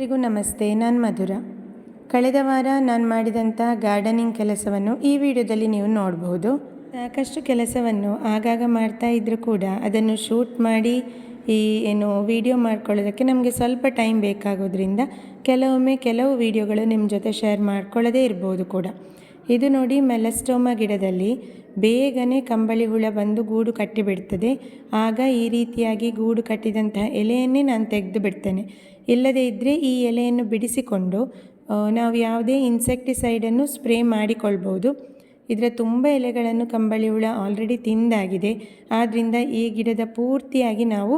ಎಲ್ರಿಗೂ ನಮಸ್ತೆ, ನಾನು ಮಧುರ. ಕಳೆದ ವಾರ ನಾನು ಮಾಡಿದಂಥ ಗಾರ್ಡನಿಂಗ್ ಕೆಲಸವನ್ನು ಈ ವಿಡಿಯೋದಲ್ಲಿ ನೀವು ನೋಡಬಹುದು ಸಾಕಷ್ಟು ಕೆಲಸವನ್ನು ಆಗಾಗ ಮಾಡ್ತಾ ಇದ್ದರೂ ಕೂಡ ಅದನ್ನು ಶೂಟ್ ಮಾಡಿ, ಈ ಏನು ವಿಡಿಯೋ ಮಾಡ್ಕೊಳ್ಳೋದಕ್ಕೆ ನಮಗೆ ಸ್ವಲ್ಪ ಟೈಮ್ ಬೇಕಾಗೋದ್ರಿಂದ ಕೆಲವೊಮ್ಮೆ ಕೆಲವು ವಿಡಿಯೋಗಳು ನಿಮ್ಮ ಜೊತೆ ಶೇರ್ ಮಾಡ್ಕೊಳ್ಳೋದೇ ಇರ್ಬೋದು ಕೂಡ. ಇದು ನೋಡಿ ಮೆಲಸ್ಟೋಮ ಗಿಡದಲ್ಲಿ ಬೇಗನೆ ಕಂಬಳಿ ಹುಳ ಬಂದು ಗೂಡು ಕಟ್ಟಿಬಿಡ್ತದೆ. ಆಗ ಈ ರೀತಿಯಾಗಿ ಗೂಡು ಕಟ್ಟಿದಂತಹ ಎಲೆಯನ್ನೇ ನಾನು ತೆಗೆದು ಬಿಡ್ತೇನೆ. ಇಲ್ಲದೇ ಇದ್ದರೆ ಈ ಎಲೆಯನ್ನು ಬಿಡಿಸಿಕೊಂಡು ನಾವು ಯಾವುದೇ ಇನ್ಸೆಕ್ಟಿಸೈಡನ್ನು ಸ್ಪ್ರೇ ಮಾಡಿಕೊಳ್ಬೋದು. ಇದರ ತುಂಬ ಎಲೆಗಳನ್ನು ಕಂಬಳಿ ಹುಳ ಆಲ್ರೆಡಿ ತಿಂದಾಗಿದೆ. ಆದ್ದರಿಂದ ಈ ಗಿಡದ ಪೂರ್ತಿಯಾಗಿ ನಾವು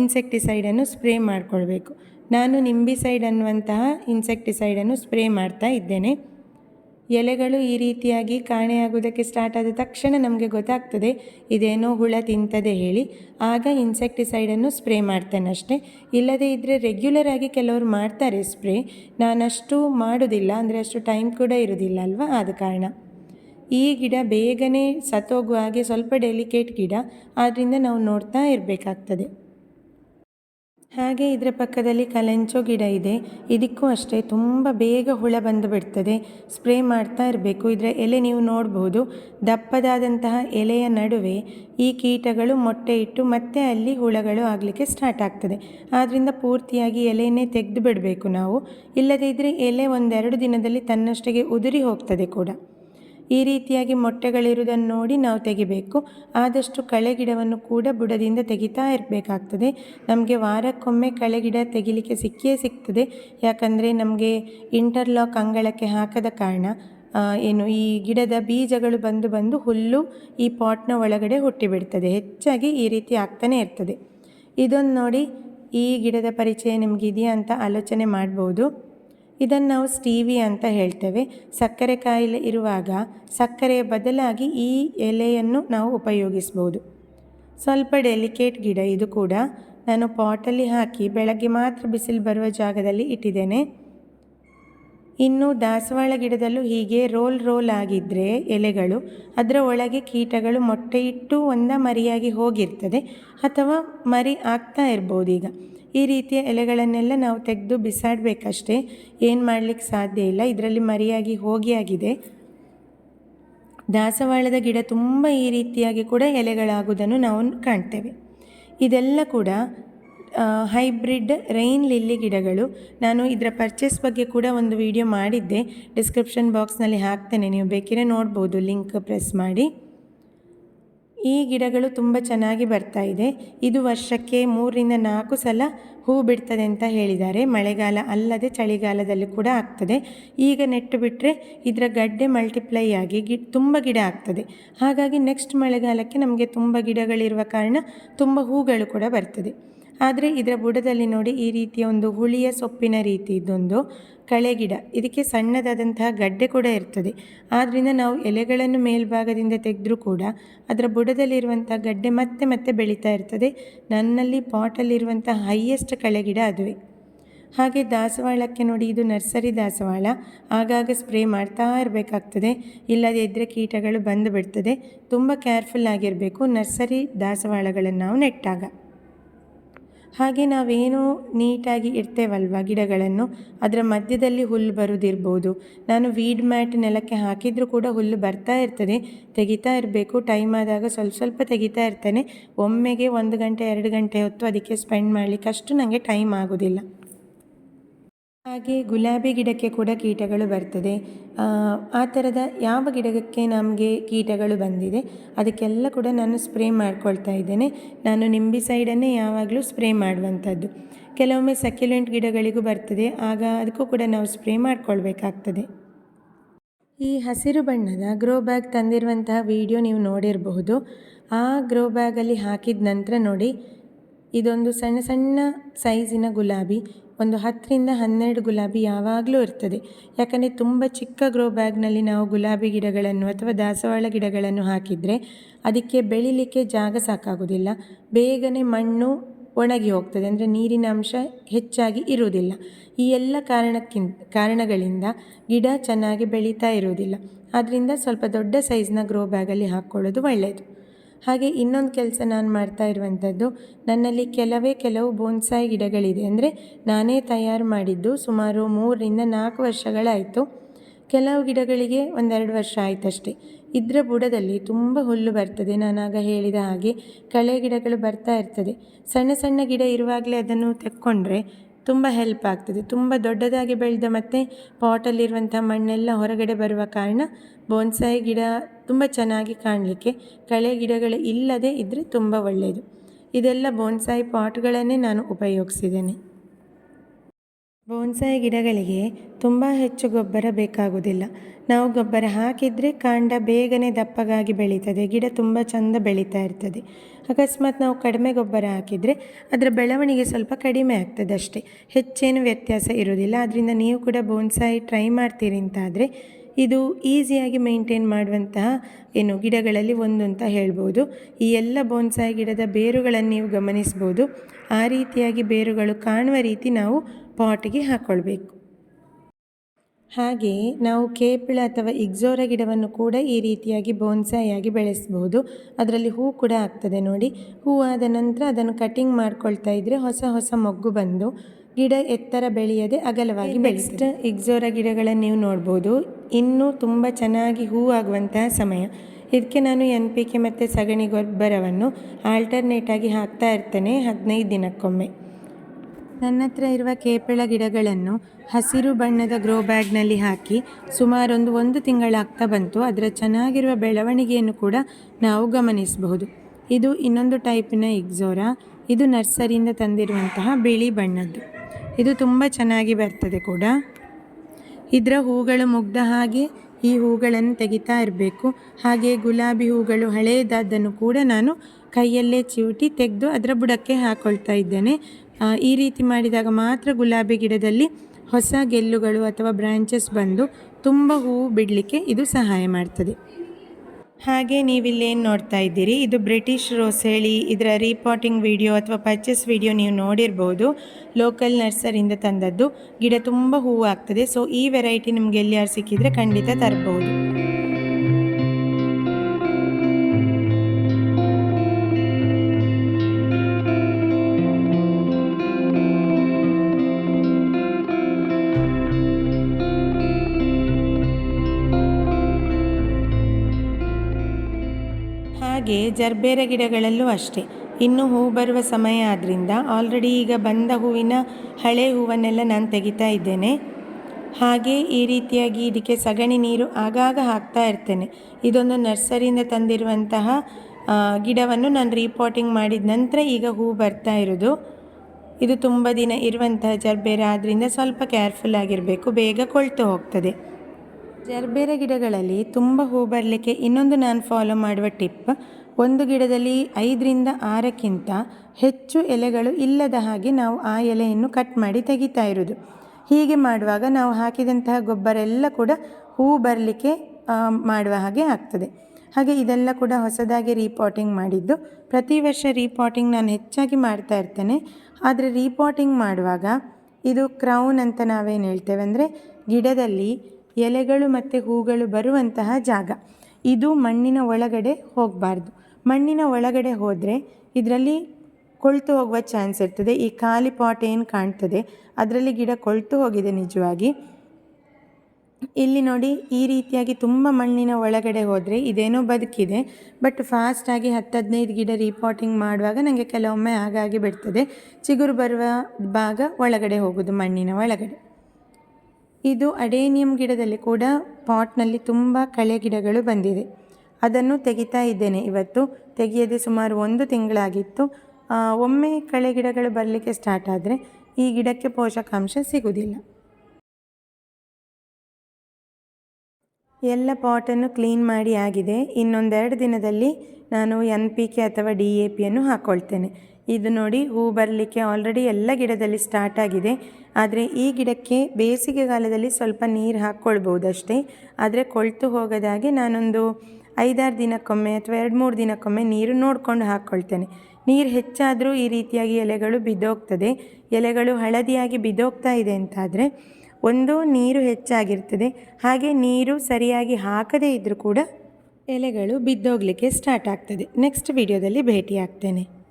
ಇನ್ಸೆಕ್ಟಿಸೈಡನ್ನು ಸ್ಪ್ರೇ ಮಾಡಿಕೊಳ್ಬೇಕು. ನಾನು ನಿಂಬಿಸೈಡ್ ಅನ್ನುವಂತಹ ಇನ್ಸೆಕ್ಟಿಸೈಡನ್ನು ಸ್ಪ್ರೇ ಮಾಡ್ತಾ ಇದ್ದೇನೆ. ಎಲೆಗಳು ಈ ರೀತಿಯಾಗಿ ಕಾಣೆಯಾಗುವುದಕ್ಕೆ ಸ್ಟಾರ್ಟ್ ಆದ ತಕ್ಷಣ ನಮಗೆ ಗೊತ್ತಾಗ್ತದೆ, ಇದೇನೋ ಹುಳ ತಿಂತದೆ ಹೇಳಿ. ಆಗ ಇನ್ಸೆಕ್ಟಿಸೈಡನ್ನು ಸ್ಪ್ರೇ ಮಾಡ್ತೇನೆ ಅಷ್ಟೇ. ಇಲ್ಲದೇ ಇದ್ದರೆ ರೆಗ್ಯುಲರ್ ಆಗಿ ಕೆಲವರು ಮಾಡ್ತಾರೆ ಸ್ಪ್ರೇ ನಾನಷ್ಟು ಮಾಡೋದಿಲ್ಲ, ಅಂದರೆ ಅಷ್ಟು ಟೈಮ್ ಕೂಡ ಇರೋದಿಲ್ಲ ಅಲ್ವಾ? ಆದ ಕಾರಣ. ಈ ಗಿಡ ಬೇಗನೆ ಸತ್ತೋಗುವ ಹಾಗೆ ಸ್ವಲ್ಪ ಡೆಲಿಕೇಟ್ ಗಿಡ ಆದ್ದರಿಂದ ನಾವು ನೋಡ್ತಾ ಇರಬೇಕಾಗ್ತದೆ. ಹಾಗೆ ಇದರ ಪಕ್ಕದಲ್ಲಿ ಕಲೆಂಚೋ ಗಿಡ ಇದೆ. ಇದಕ್ಕೂ ಅಷ್ಟೇ ತುಂಬ ಬೇಗ ಹುಳ ಬಂದು ಬಿಡ್ತದೆ. ಸ್ಪ್ರೇ ಮಾಡ್ತಾ ಇರಬೇಕು. ಇದರ ಎಲೆ ನೀವು ನೋಡ್ಬೋದು. ದಪ್ಪದಾದಂತಹ ಎಲೆಯ ನಡುವೆ ಈ ಕೀಟಗಳು ಮೊಟ್ಟೆ ಇಟ್ಟು ಮತ್ತೆ ಅಲ್ಲಿ ಹುಳಗಳು ಆಗಲಿಕ್ಕೆ ಸ್ಟಾರ್ಟ್ ಆಗ್ತದೆ. ಆದ್ದರಿಂದ ಪೂರ್ತಿಯಾಗಿ ಎಲೆಯನ್ನೇ ತೆಗೆದು ಬಿಡಬೇಕು ನಾವು. ಇಲ್ಲದೇ ಇದ್ದರೆ ಎಲೆ ಒಂದೆರಡು ದಿನದಲ್ಲಿ ತನ್ನಷ್ಟಕ್ಕೆ ಉದುರಿ ಹೋಗ್ತದೆ ಕೂಡ. ಈ ರೀತಿಯಾಗಿ ಮೊಟ್ಟೆಗಳಿರುವುದನ್ನು ನೋಡಿ ನಾವು ತೆಗಿಬೇಕು. ಆದಷ್ಟು ಕಳೆ ಗಿಡವನ್ನು ಕೂಡ ಬುಡದಿಂದ ತೆಗಿತಾ ಇರಬೇಕಾಗ್ತದೆ. ನಮಗೆ ವಾರಕ್ಕೊಮ್ಮೆ ಕಳೆ ಗಿಡ ತೆಗಿಲಿಕ್ಕೆ ಸಿಕ್ಕೇ ಸಿಗ್ತದೆ. ಯಾಕಂದರೆ ನಮಗೆ ಇಂಟರ್ಲಾಕ್ ಅಂಗಳಕ್ಕೆ ಹಾಕದ ಕಾರಣ ಏನು ಈ ಗಿಡದ ಬೀಜಗಳು ಬಂದು ಬಂದು ಹುಲ್ಲು ಈ ಪಾಟ್ನ ಒಳಗಡೆ ಹುಟ್ಟಿಬಿಡ್ತದೆ. ಹೆಚ್ಚಾಗಿ ಈ ರೀತಿ ಆಗ್ತಾನೆ ಇರ್ತದೆ. ಇದೊಂದು ನೋಡಿ ಈ ಗಿಡದ ಪರಿಚಯ ನಿಮಗಿದೆಯಾ ಅಂತ ಆಲೋಚನೆ ಮಾಡ್ಬೋದು. ಇದನ್ನು ನಾವು ಸ್ಟೀವಿ ಅಂತ ಹೇಳ್ತೇವೆ. ಸಕ್ಕರೆ ಕಾಯಿಲೆ ಇರುವಾಗ ಸಕ್ಕರೆಯ ಬದಲಾಗಿ ಈ ಎಲೆಯನ್ನು ನಾವು ಉಪಯೋಗಿಸ್ಬೋದು. ಸ್ವಲ್ಪ ಡೆಲಿಕೇಟ್ ಗಿಡ ಇದು ಕೂಡ ನಾನು ಪಾಟಲ್ಲಿ ಹಾಕಿ ಬೆಳಗ್ಗೆ ಮಾತ್ರ ಬಿಸಿಲು ಬರುವ ಜಾಗದಲ್ಲಿ ಇಟ್ಟಿದ್ದೇನೆ. ಇನ್ನು ದಾಸವಾಳ ಗಿಡದಲ್ಲೂ ಹೀಗೆ ರೋಲ್ ರೋಲ್ ಆಗಿದ್ದರೆ ಎಲೆಗಳು, ಅದರ ಒಳಗೆ ಕೀಟಗಳು ಮೊಟ್ಟೆ ಇಟ್ಟು ಒಂದ ಮರಿಯಾಗಿ ಹೋಗಿರ್ತದೆ ಅಥವಾ ಮರಿ ಆಗ್ತಾ ಇರ್ಬೋದು ಈಗ ಈ ರೀತಿಯ ಎಲೆಗಳನ್ನೆಲ್ಲ ನಾವು ತೆಗೆದು ಬಿಸಾಡಬೇಕಷ್ಟೇ. ಏನು ಮಾಡಲಿಕ್ಕೆ ಸಾಧ್ಯ ಇಲ್ಲ. ಇದರಲ್ಲಿ ಮರಿಯಾಗಿ ಹೋಗಿ ಆಗಿದೆ. ದಾಸವಾಳದ ಗಿಡ ತುಂಬ ಈ ರೀತಿಯಾಗಿ ಕೂಡ ಎಲೆಗಳಾಗುವುದನ್ನು ನಾವು ಕಾಣ್ತೇವೆ. ಇದೆಲ್ಲ ಕೂಡ ಹೈಬ್ರಿಡ್ ರೈನ್ ಲಿಲ್ಲಿ ಗಿಡಗಳು. ನಾನು ಇದರ ಪರ್ಚೇಸ್ ಬಗ್ಗೆ ಕೂಡ ಒಂದು ವಿಡಿಯೋ ಮಾಡಿದ್ದೆ. ಡಿಸ್ಕ್ರಿಪ್ಷನ್ ಬಾಕ್ಸ್ನಲ್ಲಿ ಹಾಕ್ತೇನೆ. ನೀವು ಬೇಕಿದ್ರೆ ನೋಡ್ಬೋದು. ಲಿಂಕ್ ಪ್ರೆಸ್ ಮಾಡಿ. ಈ ಗಿಡಗಳು ತುಂಬ ಚೆನ್ನಾಗಿ ಬರ್ತಾ ಇದೆ. ಇದು ವರ್ಷಕ್ಕೆ ಮೂರರಿಂದ ನಾಲ್ಕು ಸಲ ಹೂ ಬಿಡ್ತದೆ ಅಂತ ಹೇಳಿದ್ದಾರೆ. ಮಳೆಗಾಲ ಅಲ್ಲದೆ ಚಳಿಗಾಲದಲ್ಲಿ ಕೂಡ ಆಗ್ತದೆ. ಈಗ ನೆಟ್ಟು ಬಿಟ್ಟರೆ ಇದರ ಗಡ್ಡೆ ಮಲ್ಟಿಪ್ಲೈ ಆಗಿ ಗಿ, ತುಂಬ ಗಿಡ ಆಗ್ತದೆ. ಹಾಗಾಗಿ ನೆಕ್ಸ್ಟ್ ಮಳೆಗಾಲಕ್ಕೆ ನಮಗೆ ತುಂಬ ಗಿಡಗಳಿರುವ ಕಾರಣ ತುಂಬ ಹೂಗಳು ಕೂಡ ಬರ್ತದೆ. ಆದರೆ ಇದರ ಬುಡದಲ್ಲಿ ನೋಡಿ ಈ ರೀತಿಯ ಒಂದು ಹುಳಿಯ ಸೊಪ್ಪಿನ ರೀತಿ ಇದೊಂದು ಕಳೆ ಗಿಡ. ಇದಕ್ಕೆ ಸಣ್ಣದಾದಂತಹ ಗಡ್ಡೆ ಕೂಡ ಇರ್ತದೆ. ಆದ್ದರಿಂದ ನಾವು ಎಲೆಗಳನ್ನು ಮೇಲ್ಭಾಗದಿಂದ ತೆಗೆದ್ರೂ ಕೂಡ ಅದರ ಬುಡದಲ್ಲಿರುವಂಥ ಗಡ್ಡೆ ಮತ್ತೆ ಮತ್ತೆ ಬೆಳೀತಾ ಇರ್ತದೆ. ನನ್ನಲ್ಲಿ ಪಾಟಲ್ಲಿರುವಂಥ ಹೈಯೆಸ್ಟ್ ಕಳೆ ಗಿಡ ಅದುವೆ. ಹಾಗೆ ದಾಸವಾಳಕ್ಕೆ ನೋಡಿ ಇದು ನರ್ಸರಿ ದಾಸವಾಳ. ಆಗಾಗ ಸ್ಪ್ರೇ ಮಾಡ್ತಾ ಇರಬೇಕಾಗ್ತದೆ. ಇಲ್ಲದೇ ಇದ್ದರೆ ಕೀಟಗಳು ಬಂದು ಬಿಡ್ತದೆ. ತುಂಬ ಕೇರ್ಫುಲ್ ಆಗಿರಬೇಕು ನರ್ಸರಿ ದಾಸವಾಳಗಳನ್ನು ನಾವು ನೆಟ್ಟಾಗ. ಹಾಗೆ ನಾವೇನು ನೀಟಾಗಿ ಇಡ್ತೇವಲ್ವ ಗಿಡಗಳನ್ನು? ಅದರ ಮಧ್ಯದಲ್ಲಿ ಹುಲ್ಲು ಬರೋದಿರ್ಬೋದು. ನಾನು ವೀಡ್ ಮ್ಯಾಟ್ ನೆಲಕ್ಕೆ ಹಾಕಿದರೂ ಕೂಡ ಹುಲ್ಲು ಬರ್ತಾ ಇರ್ತದೆ. ತೆಗಿತಾ ಇರಬೇಕು. ಟೈಮ್ ಆದಾಗ ಸ್ವಲ್ಪ ಸ್ವಲ್ಪ ತೆಗಿತಾ ಇರ್ತೇನೆ. ಒಮ್ಮೆಗೆ ಒಂದು ಗಂಟೆ, ಎರಡು ಗಂಟೆ ಹೊತ್ತು ಅದಕ್ಕೆ ಸ್ಪೆಂಡ್ ಮಾಡಲಿಕ್ಕೆ ಅಷ್ಟು ನನಗೆ ಟೈಮ್ ಆಗೋದಿಲ್ಲ. ಹಾಗೆ ಗುಲಾಬಿ ಗಿಡಕ್ಕೆ ಕೂಡ ಕೀಟಗಳು ಬರ್ತದೆ. ಆ, ಥರದ ಯಾವ ಗಿಡಕ್ಕೆ ನಮಗೆ ಕೀಟಗಳು ಬಂದಿದೆ ಅದಕ್ಕೆಲ್ಲ ಕೂಡ ನಾನು ಸ್ಪ್ರೇ ಮಾಡ್ಕೊಳ್ತಾ ಇದ್ದೇನೆ. ನಾನು ನಿಂಬಿಸೈಡನ್ನೇ ಯಾವಾಗಲೂ ಸ್ಪ್ರೇ ಮಾಡುವಂಥದ್ದು. ಕೆಲವೊಮ್ಮೆ ಸಕ್ಯುಲೆಂಟ್ ಗಿಡಗಳಿಗೂ ಬರ್ತದೆ ಆಗ ಅದಕ್ಕೂ ಕೂಡ ನಾವು ಸ್ಪ್ರೇ ಮಾಡ್ಕೊಳ್ಬೇಕಾಗ್ತದೆ. ಈ ಹಸಿರು ಬಣ್ಣದ ಗ್ರೋ ಬ್ಯಾಗ್ ತಂದಿರುವಂತಹ ವಿಡಿಯೋ ನೀವು ನೋಡಿರಬಹುದು. ಆ ಗ್ರೋ ಬ್ಯಾಗಲ್ಲಿ ಹಾಕಿದ ನಂತರ ನೋಡಿ ಇದೊಂದು ಸಣ್ಣ ಸಣ್ಣ ಸೈಜಿನ ಗುಲಾಬಿ. ಒಂದು ಹತ್ತರಿಂದ ಹನ್ನೆರಡು ಗುಲಾಬಿ ಯಾವಾಗಲೂ ಇರ್ತದೆ. ಯಾಕಂದರೆ ತುಂಬ ಚಿಕ್ಕ ಗ್ರೋ ಬ್ಯಾಗ್ನಲ್ಲಿ ನಾವು ಗುಲಾಬಿ ಗಿಡಗಳನ್ನು ಅಥವಾ ದಾಸವಾಳ ಗಿಡಗಳನ್ನು ಹಾಕಿದರೆ ಅದಕ್ಕೆ ಬೆಳಿಲಿಕ್ಕೆ ಜಾಗ ಸಾಕಾಗೋದಿಲ್ಲ ಬೇಗನೆ ಮಣ್ಣು ಒಣಗಿ ಹೋಗ್ತದೆ. ಅಂದರೆ ನೀರಿನ ಅಂಶ ಹೆಚ್ಚಾಗಿ ಇರುವುದಿಲ್ಲ. ಈ ಎಲ್ಲ ಕಾರಣಕ್ಕಿಂತ ಕಾರಣಗಳಿಂದ ಗಿಡ ಚೆನ್ನಾಗಿ ಬೆಳೀತಾ ಇರುವುದಿಲ್ಲ. ಆದ್ದರಿಂದ ಸ್ವಲ್ಪ ದೊಡ್ಡ ಸೈಜ್ನ ಗ್ರೋ ಬ್ಯಾಗಲ್ಲಿ ಹಾಕ್ಕೊಳ್ಳೋದು ಒಳ್ಳೆಯದು ಹಾಗೆ ಇನ್ನೊಂದು ಕೆಲಸ ನಾನು ಮಾಡ್ತಾ ಇರುವಂಥದ್ದು ನನ್ನಲ್ಲಿ ಕೆಲವೇ ಕೆಲವು ಬೋನ್ಸಾಯಿ ಗಿಡಗಳಿದೆ. ಅಂದರೆ ನಾನೇ ತಯಾರು ಮಾಡಿದ್ದು ಸುಮಾರು ಮೂರರಿಂದ ನಾಲ್ಕು ವರ್ಷಗಳಾಯಿತು. ಕೆಲವು ಗಿಡಗಳಿಗೆ ಒಂದೆರಡು ವರ್ಷ ಆಯ್ತಷ್ಟೇ. ಇದರ ಬುಡದಲ್ಲಿ ತುಂಬ ಹುಲ್ಲು ಬರ್ತದೆ. ನಾನಾಗ ಹೇಳಿದ ಹಾಗೆ ಕಳೆ ಗಿಡಗಳು ಬರ್ತಾ ಇರ್ತದೆ. ಸಣ್ಣ ಸಣ್ಣ ಗಿಡ ಇರುವಾಗಲೇ ಅದನ್ನು ತೆಕ್ಕೊಂಡ್ರೆ ತುಂಬ ಹೆಲ್ಪ್ ಆಗ್ತದೆ. ತುಂಬ ದೊಡ್ಡದಾಗಿ ಬೆಳೆದ ಮತ್ತು ಪಾಟಲ್ಲಿರುವಂಥ ಮಣ್ಣೆಲ್ಲ ಹೊರಗಡೆ ಬರುವ ಕಾರಣ ಬೋನ್ಸಾಯಿ ಗಿಡ ತುಂಬ ಚೆನ್ನಾಗಿ ಕಾಣಲಿಕ್ಕೆ, ಕಳೆ ಗಿಡಗಳು ಇಲ್ಲದೆ ಇದ್ದರೆ ತುಂಬ ಒಳ್ಳೆಯದು ಇದೆಲ್ಲ ಬೋನ್ಸಾಯಿ ಪಾಟ್ಗಳನ್ನೇ ನಾನು ಉಪಯೋಗಿಸಿದ್ದೇನೆ. ಬೋನ್ಸಾಯಿ ಗಿಡಗಳಿಗೆ ತುಂಬ ಹೆಚ್ಚು ಗೊಬ್ಬರ ಬೇಕಾಗುವುದಿಲ್ಲ. ನಾವು ಗೊಬ್ಬರ ಹಾಕಿದರೆ ಕಾಂಡ ಬೇಗನೆ ದಪ್ಪಗಾಗಿ ಬೆಳೀತದೆ, ಗಿಡ ತುಂಬ ಚೆಂದ ಬೆಳೀತಾ ಇರ್ತದೆ. ಅಕಸ್ಮಾತ್ ನಾವು ಕಡಿಮೆ ಗೊಬ್ಬರ ಹಾಕಿದರೆ ಅದರ ಬೆಳವಣಿಗೆ ಸ್ವಲ್ಪ ಕಡಿಮೆ ಆಗ್ತದೆ ಅಷ್ಟೇ ಹೆಚ್ಚೇನು ವ್ಯತ್ಯಾಸ ಇರೋದಿಲ್ಲ ಆದ್ದರಿಂದ ನೀವು ಕೂಡ ಬೋನ್ಸಾಯಿ ಟ್ರೈ ಮಾಡ್ತೀರಿ ಅಂತಾದರೆ ಇದು ಈಸಿಯಾಗಿ ಮೇಂಟೈನ್ ಮಾಡುವಂತಹ ಏನು ಗಿಡಗಳಲ್ಲಿ ಒಂದು ಅಂತ ಹೇಳ್ಬೋದು. ಈ ಎಲ್ಲ ಬೋನ್ಸಾಯಿ ಗಿಡದ ಬೇರುಗಳನ್ನು ನೀವು ಗಮನಿಸ್ಬೋದು. ಆ ರೀತಿಯಾಗಿ ಬೇರುಗಳು ಕಾಣುವ ರೀತಿ ನಾವು ಪಾಟಿಗೆ ಹಾಕ್ಕೊಳ್ಬೇಕು ಹಾಗೆಯೇ ನಾವು ಕೇಪಿಳ ಅಥವಾ ಇಗ್ಜೋರ ಗಿಡವನ್ನು ಕೂಡ ಈ ರೀತಿಯಾಗಿ ಬೋನ್ಸಾಯಿಯಾಗಿ ಬೆಳೆಸ್ಬೋದು. ಅದರಲ್ಲಿ ಹೂ ಕೂಡ ಆಗ್ತದೆ ನೋಡಿ. ಹೂ ಆದ ನಂತರ ಅದನ್ನು ಕಟಿಂಗ್ ಮಾಡ್ಕೊಳ್ತಾ ಇದ್ದರೆ ಹೊಸ ಹೊಸ ಮೊಗ್ಗು ಬಂದು ಗಿಡ ಎತ್ತರ ಬೆಳೆಯದೆ ಅಗಲವಾಗಿ ಬೆಳೆಸ್ತ ಇಗ್ಜೋರ ಗಿಡಗಳನ್ನು ನೀವು ನೋಡ್ಬೋದು. ಇನ್ನೂ ತುಂಬ ಚೆನ್ನಾಗಿ ಹೂ ಆಗುವಂತಹ ಸಮಯ. ಇದಕ್ಕೆ ನಾನು ಎನ್ ಪಿ ಕೆ ಮತ್ತು ಸಗಣಿ ಗೊಬ್ಬರವನ್ನು ಆಲ್ಟರ್ನೇಟಾಗಿ ಹಾಕ್ತಾ ಇರ್ತೇನೆ ಹದಿನೈದು ದಿನಕ್ಕೊಮ್ಮೆ. ನನ್ನ ಹತ್ರ ಇರುವ ಕೇಪಳ ಗಿಡಗಳನ್ನು ಹಸಿರು ಬಣ್ಣದ ಗ್ರೋ ಬ್ಯಾಗ್ನಲ್ಲಿ ಹಾಕಿ ಸುಮಾರೊಂದು ಒಂದು ತಿಂಗಳಾಗ್ತಾ ಬಂತು. ಅದರ ಚೆನ್ನಾಗಿರುವ ಬೆಳವಣಿಗೆಯನ್ನು ಕೂಡ ನಾವು ಗಮನಿಸಬಹುದು. ಇದು ಇನ್ನೊಂದು ಟೈಪಿನ ಎಕ್ಸೋರ ಇದು ನರ್ಸರಿಯಿಂದ ತಂದಿರುವಂತಹ ಬಿಳಿ ಬಣ್ಣದ್ದು. ಇದು ತುಂಬ ಚೆನ್ನಾಗಿ ಬರ್ತದೆ ಕೂಡ. ಇದರ ಹೂಗಳು ಮುಗ್ದ ಹಾಗೆ ಈ ಹೂಗಳನ್ನು ತೆಗಿತಾ ಇರಬೇಕು. ಹಾಗೆ ಗುಲಾಬಿ ಹೂಗಳು ಹಳೆಯದಾದ್ದನ್ನು ಕೂಡ ನಾನು ಕೈಯಲ್ಲೇ ಚಿವುಟಿ ತೆಗೆದು ಅದರ ಬುಡಕ್ಕೆ ಹಾಕ್ಕೊಳ್ತಾ ಇದ್ದೇನೆ. ಈ ರೀತಿ ಮಾಡಿದಾಗ ಮಾತ್ರ ಗುಲಾಬಿ ಗಿಡದಲ್ಲಿ ಹೊಸ ಗೆಲ್ಲುಗಳು ಅಥವಾ ಬ್ರಾಂಚಸ್ ಬಂದು ತುಂಬ ಹೂವು ಬಿಡಲಿಕ್ಕೆ ಇದು ಸಹಾಯ ಮಾಡ್ತದೆ. ಹಾಗೆ ನೀವಿಲ್ಲೇನು ನೋಡ್ತಾ ಇದ್ದೀರಿ? ಇದು ಬ್ರಿಟಿಷ್ ರೋಸ್ ಹೇಳಿ ಇದರ ರೀಪಾಟಿಂಗ್ ವಿಡಿಯೋ ಅಥವಾ ಪರ್ಚೇಸ್ ವಿಡಿಯೋ ನೀವು ನೋಡಿರ್ಬೋದು. ಲೋಕಲ್ ನರ್ಸರಿಂದ ತಂದದ್ದು. ಗಿಡ ತುಂಬ ಹೂವು ಆಗ್ತದೆ. ಸೊ ಈ ವೆರೈಟಿ ನಿಮ್ಗೆ ಎಲ್ಲಿಯಾರು ಸಿಕ್ಕಿದರೆ ಖಂಡಿತ ತರಬಹುದು ಹಾಗೆ ಜರ್ಬೇರ ಗಿಡಗಳಲ್ಲೂ ಅಷ್ಟೇ. ಇನ್ನು ಹೂ ಬರುವ ಸಮಯ ಆದ್ದರಿಂದ ಆಲ್ರೆಡಿ ಈಗ ಬಂದ ಹೂವಿನ ಹಳೆ ಹೂವನ್ನೆಲ್ಲ ನಾನು ತೆಗಿತಾ ಇದ್ದೇನೆ. ಹಾಗೆ ಈ ರೀತಿಯಾಗಿ ಇದಕ್ಕೆ ಸಗಣಿ ನೀರು ಆಗಾಗ ಹಾಕ್ತಾ ಇರ್ತೇನೆ. ಇದೊಂದು ನರ್ಸರಿಯಿಂದ ತಂದಿರುವಂತಹ ಗಿಡವನ್ನು ನಾನು ರೀಪಾಟಿಂಗ್ ಮಾಡಿದ ನಂತರ ಈಗ ಹೂ ಬರ್ತಾ ಇರೋದು. ಇದು ತುಂಬ ದಿನ ಇರುವಂತಹ ಜರ್ಬೇರ ಆದ್ದರಿಂದ ಸ್ವಲ್ಪ ಕೇರ್ಫುಲ್ ಆಗಿರಬೇಕು, ಬೇಗ ಕೊಳ್ತು ಹೋಗ್ತದೆ. ಜರ್ಬೇರೆ ಗಿಡಗಳಲ್ಲಿ ತುಂಬ ಹೂ ಬರಲಿಕ್ಕೆ ಇನ್ನೊಂದು ನಾನು ಫಾಲೋ ಮಾಡುವ ಟಿಪ್ ಒಂದು ಗಿಡದಲ್ಲಿ ಐದರಿಂದ ಆರಕ್ಕಿಂತ ಹೆಚ್ಚು ಎಲೆಗಳು ಇಲ್ಲದ ಹಾಗೆ ನಾವು ಆ ಎಲೆಯನ್ನು ಕಟ್ ಮಾಡಿ ತೆಗಿತಾ ಇರೋದು ಹೀಗೆ ಮಾಡುವಾಗ ನಾವು ಹಾಕಿದಂತಹ ಗೊಬ್ಬರ ಎಲ್ಲ ಕೂಡ ಹೂ ಬರಲಿಕ್ಕೆ ಮಾಡುವ ಹಾಗೆ ಆಗ್ತದೆ. ಹಾಗೆ ಇದೆಲ್ಲ ಕೂಡ ಹೊಸದಾಗಿ ರೀಪಾಟಿಂಗ್ ಮಾಡಿದ್ದು. ಪ್ರತಿ ವರ್ಷ ರೀಪಾಟಿಂಗ್ ನಾನು ಹೆಚ್ಚಾಗಿ ಮಾಡ್ತಾ ಇರ್ತೇನೆ. ಆದರೆ ರೀಪಾಟಿಂಗ್ ಮಾಡುವಾಗ ಇದು ಕ್ರೌನ್ ಅಂತ ನಾವೇನು ಹೇಳ್ತೇವೆ ಅಂದರೆ ಗಿಡದಲ್ಲಿ ಎಲೆಗಳು ಮತ್ತು ಹೂಗಳು ಬರುವಂತಹ ಜಾಗ. ಇದು ಮಣ್ಣಿನ ಒಳಗಡೆ ಹೋಗಬಾರ್ದು. ಮಣ್ಣಿನ ಒಳಗಡೆ ಹೋದರೆ ಇದರಲ್ಲಿ ಕೊಳ್ತು ಹೋಗುವ ಚಾನ್ಸ್ ಇರ್ತದೆ. ಈ ಖಾಲಿ ಪಾಟ್ ಏನು ಕಾಣ್ತದೆ? ಅದರಲ್ಲಿ ಗಿಡ ಕೊಳ್ತು ಹೋಗಿದೆ ನಿಜವಾಗಿ. ಇಲ್ಲಿ ನೋಡಿ, ಈ ರೀತಿಯಾಗಿ ತುಂಬ ಮಣ್ಣಿನ ಒಳಗಡೆ ಹೋದರೆ ಇದೇನೋ ಬದುಕಿದೆ. ಬಟ್ ಫಾಸ್ಟಾಗಿ ಹತ್ತು ಹದಿನೈದು ಗಿಡ ರೀಪಾಟಿಂಗ್ ಮಾಡುವಾಗ ನನಗೆ ಕೆಲವೊಮ್ಮೆ ಹಾಗಾಗಿ ಬಿಡ್ತದೆ. ಚಿಗುರು ಬರುವ ಭಾಗ ಒಳಗಡೆ ಹೋಗೋದು ಮಣ್ಣಿನ ಒಳಗಡೆ. ಇದು ಅಡೇನಿಯಂ ಗಿಡದಲ್ಲಿ ಕೂಡ ಪಾಟ್ನಲ್ಲಿ ತುಂಬ ಕಳೆ ಗಿಡಗಳು ಬಂದಿದೆ. ಅದನ್ನು ತೆಗಿತಾ ಇದ್ದೇನೆ. ಇವತ್ತು ತೆಗೆಯದೆ ಸುಮಾರು ಒಂದು ತಿಂಗಳಾಗಿತ್ತು. ಒಮ್ಮೆ ಕಳೆ ಗಿಡಗಳು ಬರಲಿಕ್ಕೆ ಸ್ಟಾರ್ಟ್ ಆದರೆ ಈ ಗಿಡಕ್ಕೆ ಪೋಷಕಾಂಶ ಸಿಗುವುದಿಲ್ಲ ಎಲ್ಲ ಪಾಟನ್ನು ಕ್ಲೀನ್ ಮಾಡಿ ಆಗಿದೆ. ಇನ್ನೊಂದೆರಡು ದಿನದಲ್ಲಿ ನಾನು ಎನ್ ಪಿ ಕೆ ಅಥವಾ ಡಿ ಎ ಪಿಯನ್ನು ಹಾಕ್ಕೊಳ್ತೇನೆ ಇದು ನೋಡಿ, ಹೂ ಬರಲಿಕ್ಕೆ ಆಲ್ರೆಡಿ ಎಲ್ಲ ಗಿಡದಲ್ಲಿ ಸ್ಟಾರ್ಟ್ ಆಗಿದೆ. ಆದರೆ ಈ ಗಿಡಕ್ಕೆ ಬೇಸಿಗೆಗಾಲದಲ್ಲಿ ಸ್ವಲ್ಪ ನೀರು ಹಾಕ್ಕೊಳ್ಬೋದಷ್ಟೇ ಆದರೆ ಕೊಳ್ತು ಹೋಗದಾಗೆ ನಾನೊಂದು ಐದಾರು ದಿನಕ್ಕೊಮ್ಮೆ ಅಥವಾ ಎರಡು ಮೂರು ದಿನಕ್ಕೊಮ್ಮೆ ನೀರು ನೋಡಿಕೊಂಡು ಹಾಕ್ಕೊಳ್ತೇನೆ. ನೀರು ಹೆಚ್ಚಾದರೂ ಈ ರೀತಿಯಾಗಿ ಎಲೆಗಳು ಬಿದ್ದೋಗ್ತದೆ. ಎಲೆಗಳು ಹಳದಿಯಾಗಿ ಬಿದ್ದೋಗ್ತಾ ಇದೆ ಅಂತಾದರೆ ಒಂದು, ನೀರು ಹೆಚ್ಚಾಗಿರ್ತದೆ. ಹಾಗೆ ನೀರು ಸರಿಯಾಗಿ ಹಾಕದೇ ಇದ್ದರೂ ಕೂಡ ಎಲೆಗಳು ಬಿದ್ದೋಗಲಿಕ್ಕೆ ಸ್ಟಾರ್ಟ್ ಆಗ್ತದೆ. ನೆಕ್ಸ್ಟ್ ವಿಡಿಯೋದಲ್ಲಿ ಭೇಟಿ ಆಗ್ತೇನೆ